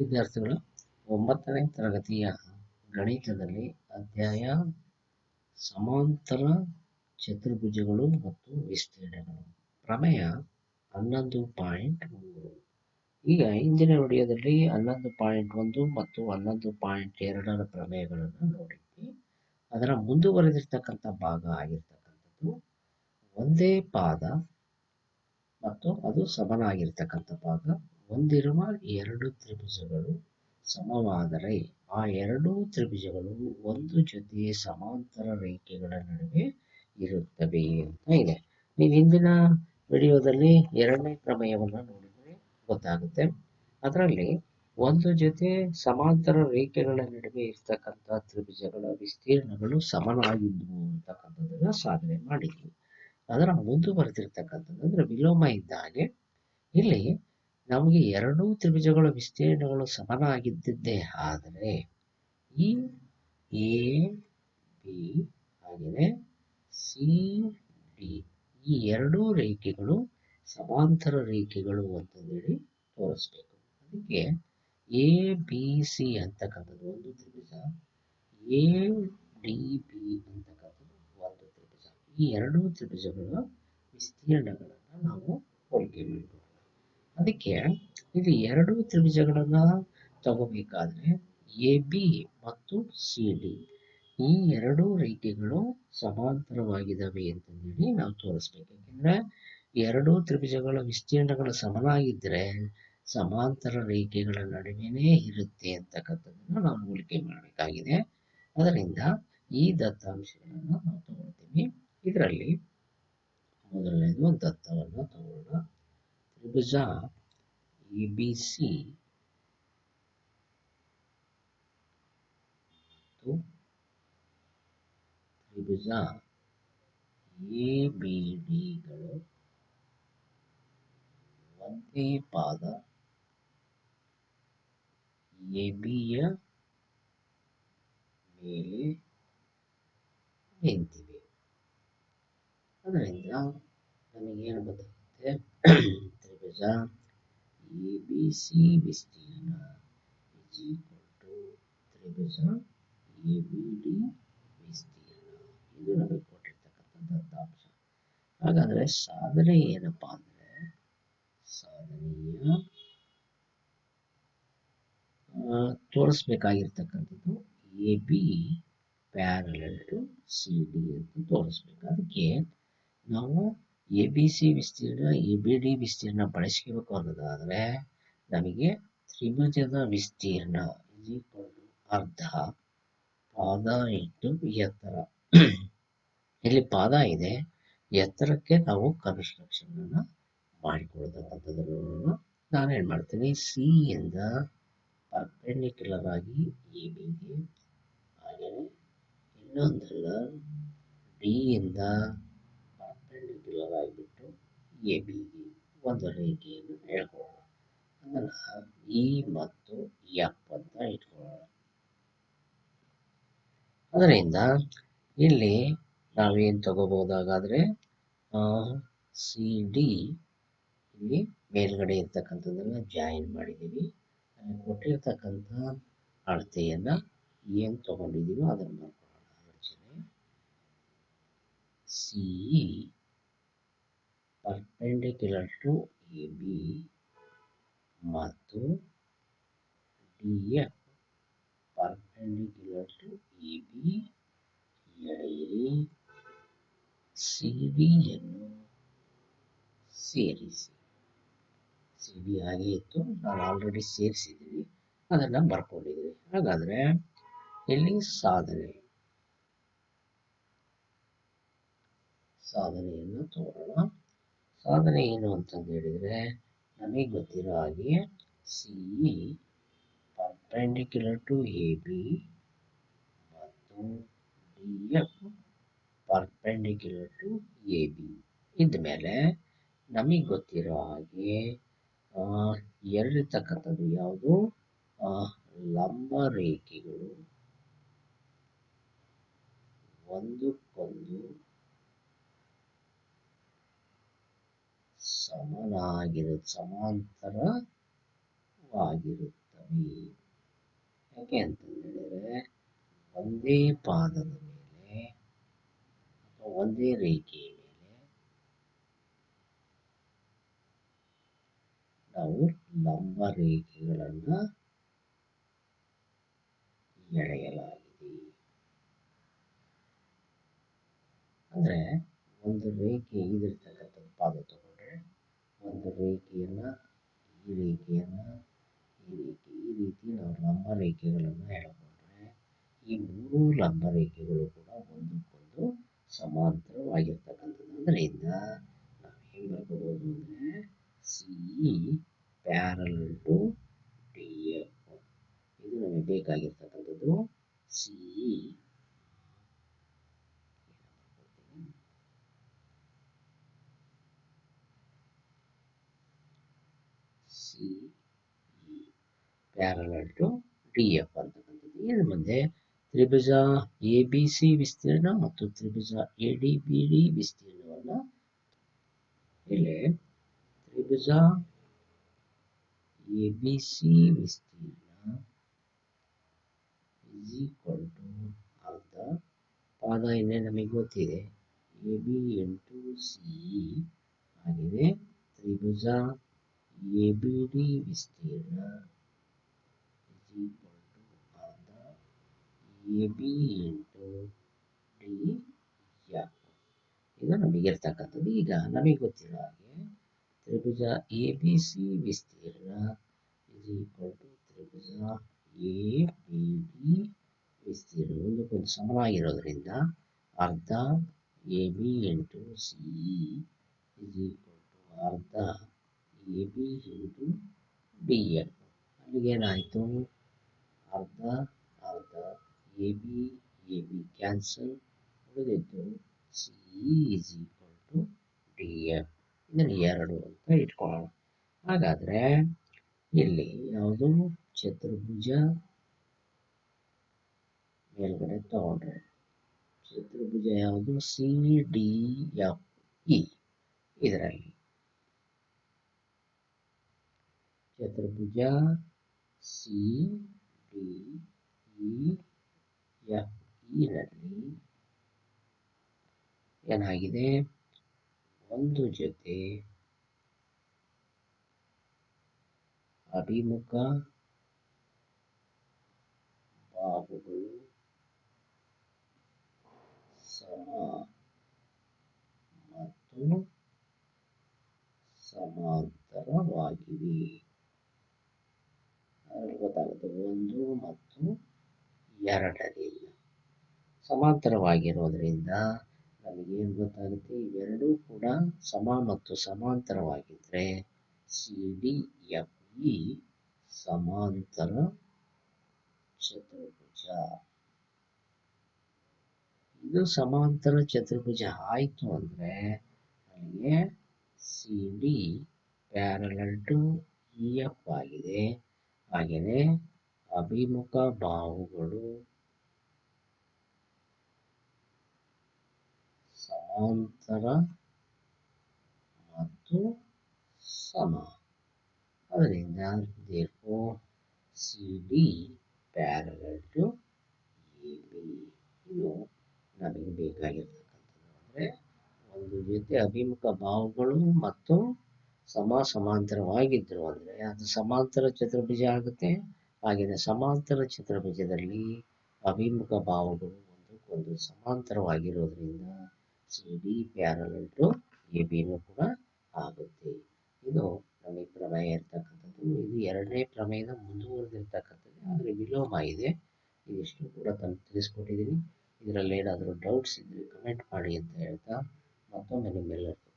ವಿದ್ಯಾರ್ಥಿಗಳು ಒಂಬತ್ತನೇ ತರಗತಿಯ ಗಣಿತದಲ್ಲಿ ಅಧ್ಯಾಯ ಸಮಾಂತರ, ಚತುರ್ಭುಜಗಳು ಮತ್ತು ವಿಸ್ತೀರ್ಣಗಳು. ಪ್ರಮೇಯ ಹನ್ನೊಂದು ಪಾಯಿಂಟ್ ಮೂರು. ಈಗ ಇಂದಿನ ವಿಡಿಯೋದಲ್ಲಿ ಹನ್ನೊಂದು ಪಾಯಿಂಟ್ ಒಂದು ಮತ್ತು ಹನ್ನೊಂದು ಪಾಯಿಂಟ್ ಎರಡರ ಪ್ರಮೇಯಗಳನ್ನು ನೋಡಿದ್ವಿ. ಅದರ ಮುಂದುವರೆದಿರ್ತಕ್ಕಂಥ ಭಾಗ ಆಗಿರ್ತಕ್ಕಂಥದ್ದು. ಒಂದೇ ಪಾದ ಮತ್ತು ಅದು ಸಮನಾಗಿರ್ತಕ್ಕಂಥ ಭಾಗ ಹೊಂದಿರುವ ಎರಡು ತ್ರಿಭುಜಗಳು ಸಮವಾದರೆ ಆ ಎರಡೂ ತ್ರಿಭುಜಗಳು ಒಂದು ಜೊತೆ ಸಮಾಂತರ ರೇಖೆಗಳ ನಡುವೆ ಇರುತ್ತವೆ ಅಂತ ಇದೆ. ನೀವು ಹಿಂದಿನ ವಿಡಿಯೋದಲ್ಲಿ ಎರಡನೇ ಪ್ರಮೇಯವನ್ನು ನೋಡಿದರೆ ಗೊತ್ತಾಗುತ್ತೆ. ಅದರಲ್ಲಿ ಒಂದು ಜೊತೆ ಸಮಾಂತರ ರೇಖೆಗಳ ನಡುವೆ ಇರ್ತಕ್ಕಂಥ ತ್ರಿಭುಜಗಳ ವಿಸ್ತೀರ್ಣಗಳು ಸಮನಾಗಿದ್ವು ಅಂತಕ್ಕಂಥದ್ದನ್ನ ಸಾಧನೆ ಮಾಡಿದ್ವಿ. ಅದರ ಮುಂದುವರೆದಿರ್ತಕ್ಕಂಥದ್ದು ಅಂದ್ರೆ ವಿಲೋಮ ಇದ್ದ ಹಾಗೆ. ಇಲ್ಲಿ ನಮಗೆ ಎರಡೂ ತ್ರಿಭುಜಗಳ ವಿಸ್ತೀರ್ಣಗಳು ಸಮನಾಗಿದ್ದಿದ್ದೇ ಆದರೆ ಈ ಎ ಬಿ ಹಾಗೆಯೇ ಸಿ ಡಿ ಈ ಎರಡೂ ರೇಖೆಗಳು ಸಮಾಂತರ ರೇಖೆಗಳು ಅಂತ ಹೇಳಿ ತೋರಿಸ್ಬೇಕು. ಅದಕ್ಕೆ ಎ ಬಿ ಸಿ ಅಂತಕ್ಕಂಥದ್ದು ಒಂದು ತ್ರಿಭುಜ. ಎ ಡಿ ಬಿ ಅಂತಕ್ಕಂಥದ್ದು ಒಂದು ತ್ರಿಭುಜ. ಈ ಎರಡೂ ತ್ರಿಭುಜಗಳ ವಿಸ್ತೀರ್ಣಗಳನ್ನು ನಾವು ಹೋಲಿಕೆ ಅದಕ್ಕೆ ಇಲ್ಲಿ ಎರಡು ತ್ರಿಭುಜಗಳನ್ನ ತಗೋಬೇಕಾದ್ರೆ ಎ ಬಿ ಮತ್ತು ಸಿ ಡಿ ಈ ಎರಡು ರೇಖೆಗಳು ಸಮಾಂತರವಾಗಿದ್ದಾವೆ ಅಂತಂದೇಳಿ ನಾವು ತೋರಿಸ್ಬೇಕು. ಯಾಕೆಂದ್ರೆ ಎರಡು ತ್ರಿಭುಜಗಳ ವಿಸ್ತೀರ್ಣಗಳು ಸಮನಾಗಿದ್ದರೆ ಸಮಾಂತರ ರೇಖೆಗಳ ನಡುವೆನೇ ಇರುತ್ತೆ ಅಂತಕ್ಕಂಥದ್ದನ್ನು ನಾವು ಹೋಲಿಕೆ ಮಾಡಬೇಕಾಗಿದೆ. ಅದರಿಂದ ಈ ದತ್ತಾಂಶಗಳನ್ನು ನಾವು ತಗೊಳ್ತೀವಿ. ಇದರಲ್ಲಿ ಮೊದಲನೇದು ದತ್ತವನ್ನು ತಗೊಳ್ಳೋಣ. ತ್ರಿಭುಜ ಎ ಬಿ ಸಿ ಮತ್ತು ತ್ರಿಭುಜ ಎ ಬಿ ಡಿಗಳು ಒಂದೇ ಪಾದ ಎ ಬಿಯ ಮೇಲೆ ನಿಂತಿವೆ ಅದರಿಂದ ನಮಗೇನು ಗೊತ್ತಾಗುತ್ತೆ ತ್ರಿಭುಜ ಎ ಬಿ ಸಿ ವಿಸ್ತೀರ್ಣ ಇಸ್ ಈಕ್ವಲ್ ಟು ತ್ರಿಭುಜ ಎ ಬಿ ಡಿ ವಿಸ್ತೀರ್ಣ ಇದು ನಮಗೆ ಕೊಟ್ಟಿರ್ತಕ್ಕಂಥ ದತ್ತಾಂಶ ಹಾಗಾದರೆ ಸಾಧನೆ ಏನಪ್ಪ ಅಂದರೆ ಸಾಧನೆಯ ತೋರಿಸ್ಬೇಕಾಗಿರ್ತಕ್ಕಂಥದ್ದು A B parallel to C D ಅಂತ ತೋರಿಸ್ಬೇಕು. ಅದಕ್ಕೆ ನಾವು ಎ ಬಿ ಸಿ ವಿಸ್ತೀರ್ಣ ಎ ಬಿ ಡಿ ವಿಸ್ತೀರ್ಣ ಬಳಸ್ಕೋಬೇಕು ಅನ್ನೋದಾದರೆ ನಮಗೆ ತ್ರಿಭುಜದ ವಿಸ್ತೀರ್ಣ ಅರ್ಧ ಪಾದ ಇಂಟು ಎತ್ತರ. ಇಲ್ಲಿ ಪಾದ ಇದೆ, ಎತ್ತರಕ್ಕೆ ನಾವು ಕನ್ಸ್ಟ್ರಕ್ಷನ್ ಅನ್ನ ನಾನು ನಾನೇನು ಮಾಡ್ತೀನಿ ಸಿ ಇಂದ ಪರ್ಪೆಂಡಿಕ್ಯುಲರ್ ಆಗಿ ಎ ಬಿಗೆ ಹಾಗೆಯೇ ಇನ್ನೊಂದಲ್ಲ ಡಿ ಇಂದ ಪರ್ಪೆಂಡಿಕ್ಯುಲರ್ ಆಗಿಬಿಟ್ಟು ಎ ಬಿಗೆ ಒಂದು ರೇಖೆಯನ್ನು ಹೇಳ್ಕೊಳ್ಳೋಣ ಅದನ್ನು ಇ ಮತ್ತು ಎಫ್ ಅಂತ ಇಟ್ಕೊಳ್ಳೋಣ. ಅದರಿಂದ ಇಲ್ಲಿ ನಾವೇನು ತಗೋಬೋದಾಗಾದರೆ ಸಿ, ಡಿ ಇಲ್ಲಿ ಮೇಲ್ಗಡೆ ಇರ್ತಕ್ಕಂಥದ್ದನ್ನು ಜಾಯಿನ್ ಮಾಡಿದ್ದೀವಿ. ಕೊಟ್ಟಿರ್ತಕ್ಕಂಥ ಅಳತೆಯನ್ನು ಏನು ತಗೊಂಡಿದ್ದೀವೋ ಅದನ್ನು ಮಾಡ್ಕೊಳ್ಳೋಣ. ರಚನೆ ಸಿ ಪರ್ಪೆಂಡಿಕ್ಯುಲರ್ ಟು ಎ ಮತ್ತು D perpendicular to A B ಎಳೆಯಿರಿ ಸಿ ಸೇರಿಸಿ. ಸಿ ಬಿ ಹಾಗೆ ಇತ್ತು. ನಾನು ಆಲ್ರೆಡಿ ಸೇರಿಸಿದ್ದೀವಿ ಅದನ್ನು ಬರ್ಕೊಂಡಿದ್ದೀವಿ ಹಾಗಾದರೆ ಇಲ್ಲಿ ಸಾಧನೆ. ಸಾಧನೆಯನ್ನು ತಗೊಳ್ಳೋಣ ಸಾಧನೆ ಏನು ಅಂತಂದು ಹೇಳಿದರೆ, ನಮಗೆ ಗೊತ್ತಿರೋ ಹಾಗೆ C perpendicular to A B ಮತ್ತು D F perpendicular to A B ಇದ್ಮೇಲೆ ನಮಗೆ ಗೊತ್ತಿರೋ ಹಾಗೆ ಎರಡಿರ್ತಕ್ಕಂಥದ್ದು ಯಾವುದು? ಲಂಬ ರೇಖೆಗಳು ಒಂದಕ್ಕೊಂದು ಸಮನಾಗಿರು ಸಮಾಂತರವಾಗಿರುತ್ತವೆ ಯಾಕೆ ಅಂತ ಹೇಳಿದರೆ, ಒಂದೇ ಪಾದದ ಮೇಲೆ ಅಥವಾ ಒಂದೇ ರೇಖೆಯ ಮೇಲೆ ನಾವು ಲಂಬ ರೇಖೆಗಳನ್ನು ಎಳೆಯಲಾಗಿದೆ. ಅಂದ್ರೆ ಒಂದು ರೇಖೆ ಇದಿರ್ತಕ್ಕಂಥ ಪಾದ ತಗೊಂಡ್ರೆ ಒಂದು ರೇಖೆಯನ್ನು, ಈ ರೇಖೆಯನ್ನು, ಈ ರೇಖೆ, ಈ ರೀತಿ ನಾವು ಲಂಬ ರೇಖೆಗಳನ್ನು ಎಳ್ಕೊಂಡ್ರೆ ಈ ಮೂರು ಲಂಬ ರೇಖೆಗಳು ಕೂಡ ಒಂದಕ್ಕೊಂದು ಸಮಾಂತರವಾಗಿರ್ತಕ್ಕಂಥದ್ದು ಅದರಿಂದ ನಾವು ಹೆಂಗ್ ಬರ್ಕೋಬಹುದು ಅಂದ್ರೆ C parallel to D F ಇದು ನಮಗೆ ಬೇಕಾಗಿರ್ತಕ್ಕಂಥದ್ದು C C parallel to D F ಅಂತಕ್ಕಂಥದ್ದು ಏನು ಮುಂದೆ ತ್ರಿಭುಜ ಎ ಬಿ ಸಿ ವಿಸ್ತೀರ್ಣ ಮತ್ತು ತ್ರಿಭುಜ ಎ ಡಿ ಬಿ ಡಿ ವಿಸ್ತೀರ್ಣವನ್ನು ಇಲ್ಲಿ ತ್ರಿಭುಜ ಎ ಬಿ ಸಿ ವಿಸ್ತೀರ್ಣ ಇಸ್ ಈಕ್ವಲ್ ಟು ಅರ್ಧ ಪಾದ ಇನ್ನೇ ನಮಗೆ ಗೊತ್ತಿದೆ. ಎ ಬಿ ಇಂಟು ಸಿ ಆಗಿದೆ. ತ್ರಿಭುಜ ಎ ಬಿ ಡಿ ವಿಸ್ತೀರ್ಣ ಅರ್ಧ A B into D F ಇದು ನಮಗೆ ಇರ್ತಕ್ಕಂಥದ್ದು. ಈಗ ನಮಗೆ ಗೊತ್ತಿರೋ ಹಾಗೆ ತ್ರಿಭುಜ ಎ ಬಿ ಸಿ ವಿಸ್ತೀರ್ಣ ಇಸ್ ಈಕ್ವಲ್ ಟು ತ್ರಿಭುಜ ಎ ಬಿ ಡಿ ವಿಸ್ತೀರ್ಣ. ಒಂದಕ್ಕೊಂದು ಸಮನಾಗಿರೋದ್ರಿಂದ ಅರ್ಧ A B into C is equal to ಅರ್ಧ A B into D L ಅಲ್ಲಿಗೆ ಏನಾಯಿತು? ಅರ್ಧ ಅರ್ಧ A B A B cancel ಉಳಿದಿದ್ದು C is equal to D F ಇದನ್ನು ಎರಡು ಅಂತ ಇಟ್ಕೊಳ್ಳೋಣ. ಹಾಗಾದರೆ ಇಲ್ಲಿ ಯಾವುದು? ಚತುರ್ಭುಜ ಮೇಲ್ಗಡೆ ತಗೊಂಡ್ರೆ. ಚತುರ್ಭುಜ ಯಾವುದು? ಸಿ ಡಿ ಎಫ್ ಇ ಇದರಲ್ಲಿ ಚತುರ್ಭುಜ ಸಿ ಇ ಎಫ್ನಲ್ಲಿ ಏನಾಗಿದೆ? ಒಂದು ಜೊತೆ ಅಭಿಮುಖ ಬಾಹುಗಳು ಸಮ ಮತ್ತು ಸಮಾಂತರವಾಗಿವೆ. ಗೊತ್ತಾಗುತ್ತೆ. ಒಂದು ಮತ್ತು ಎರಡರಿಂದ ಸಮಾಂತರವಾಗಿರೋದ್ರಿಂದ ನಮಗೇನು ಗೊತ್ತಾಗುತ್ತೆ? ಇವೆರಡೂ ಕೂಡ ಸಮ ಮತ್ತು ಸಮಾಂತರವಾಗಿದ್ದರೆ ಸಿ ಡಿ ಎಫ್ ಇ ಸಮಾಂತರ ಚತುರ್ಭುಜ. ಇದು ಸಮಾಂತರ ಚತುರ್ಭುಜ ಆಯಿತು ಅಂದರೆ ನಮಗೆ C D parallel to E F ಆಗಿದೆ. ಹಾಗೆಯೇ ಅಭಿಮುಖ ಬಾಹುಗಳು ಸಮಾಂತರ ಮತ್ತು ಸಮ. ಅದರಿಂದ therefore C D parallel to ಇದು ನಮಗೆ ಬೇಕಾಗಿರ್ತಕ್ಕಂಥದ್ದು. ಅಂದರೆ ಒಂದು ಜೊತೆ ಅಭಿಮುಖ ಬಾಹುಗಳು ಮತ್ತು ಸಮ ಸಮಾಂತರವಾಗಿದ್ದರು ಅಂದರೆ ಅದು ಸಮಾಂತರ ಚತುರ್ಭುಜ ಆಗುತ್ತೆ. ಹಾಗೆಯೇ ಸಮಾಂತರ ಚತುರ್ಭುಜದಲ್ಲಿ ಅಭಿಮುಖ ಭಾವಗಳು ಒಂದಕ್ಕೊಂದು ಸಮಾಂತರವಾಗಿರೋದ್ರಿಂದ C D parallel to A ಬಿನೂ ಕೂಡ ಆಗುತ್ತೆ. ಇದು ನಮಗೆ ಪ್ರಮೇಯ ಇರ್ತಕ್ಕಂಥದ್ದು. ಇದು ಎರಡನೇ ಪ್ರಮೇಯದ ಮುಂದುವರೆದಿರ್ತಕ್ಕಂಥದ್ದು ಆದರೆ ವಿಲೋಮ ಇದೆ. ಇದಿಷ್ಟು ಕೂಡ ತಮಗೆ ತಿಳಿಸ್ಕೊಟ್ಟಿದ್ದೀನಿ ಇದರಲ್ಲಿ ಏನಾದರೂ ಡೌಟ್ಸ್ ಇದ್ದರೆ ಕಮೆಂಟ್ ಮಾಡಿ ಅಂತ ಹೇಳ್ತಾ ಮತ್ತೊಮ್ಮೆ ನಿಮ್ಮೆಲ್ಲರಿಗೂ